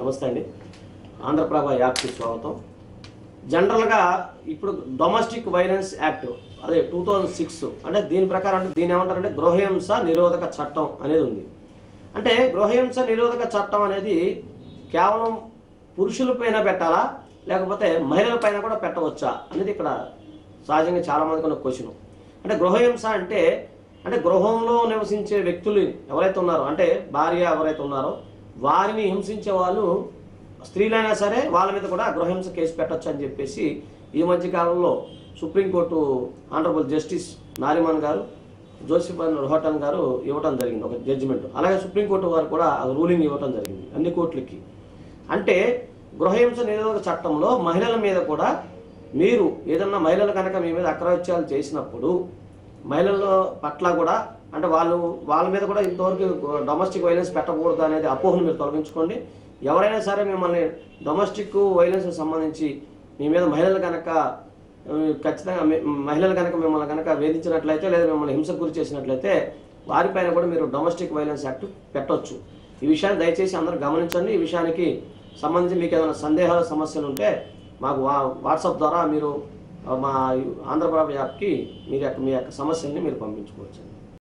నమస్తే అండి. ఆంధ్రప్రభ యాప్కి స్వాగతం. జనరల్గా ఇప్పుడు డొమెస్టిక్ వైలెన్స్ యాక్ట్ అదే టూ థౌజండ్ సిక్స్ అంటే దీని ప్రకారం అంటే దీని ఏమంటారంటే గృహహింస నిరోధక చట్టం అనేది ఉంది. అంటే గృహహింస నిరోధక చట్టం అనేది కేవలం పురుషులపైన పెట్టాలా లేకపోతే మహిళల పైన కూడా పెట్టవచ్చా అనేది ఇక్కడ సహజంగా చాలా మందికి ఉన్న క్వశ్చన్. అంటే గృహహింస అంటే అంటే గృహంలో నివసించే వ్యక్తులు ఎవరైతే ఉన్నారో అంటే భార్య ఎవరైతే ఉన్నారో వారిని హింసించే వాళ్ళు స్త్రీలైనా సరే వాళ్ళ మీద కూడా గృహహింస కేసు పెట్టచ్చు అని చెప్పేసి ఈ మధ్య కాలంలో సుప్రీంకోర్టు ఆనరబుల్ జస్టిస్ నారిమన్ గారు జోసిఫన్ రోహటన్ గారు ఇవ్వటం జరిగింది ఒక జడ్జిమెంట్ అలాగే సుప్రీంకోర్టు వారు కూడా రూలింగ్ ఇవ్వటం జరిగింది అన్ని కోర్టులకి. అంటే గృహహింస నిరోధక చట్టంలో మహిళల మీద కూడా మీరు ఏదన్నా మహిళలు కనుక మీ మీద అక్రవత్యాలు చేసినప్పుడు మహిళల పట్ల కూడా అంటే వాళ్ళు వాళ్ళ మీద కూడా ఇంతవరకు డొమెస్టిక్ వైలెన్స్ పెట్టకూడదు అనేది అపోహను మీరు తొలగించుకోండి. ఎవరైనా సరే మిమ్మల్ని డొమెస్టిక్ వైలెన్స్ సంబంధించి మీ మీద మహిళలు కనుక ఖచ్చితంగా మహిళలు కనుక మిమ్మల్ని కనుక వేధించినట్లయితే లేదా మిమ్మల్ని హింసకు గురి చేసినట్లయితే వారిపైన కూడా మీరు డొమెస్టిక్ వైలెన్స్ యాక్ట్ పెట్టొచ్చు. ఈ విషయాన్ని దయచేసి అందరూ గమనించండి. ఈ విషయానికి సంబంధించి మీకు ఏదైనా సందేహాలు సమస్యలు ఉంటే మాకు వా వాట్సాప్ ద్వారా మీరు మా ఆంధ్రప్రభ యాప్కి మీరు యొక్క మీ యొక్క సమస్యల్ని మీరు పంపించుకోవచ్చు.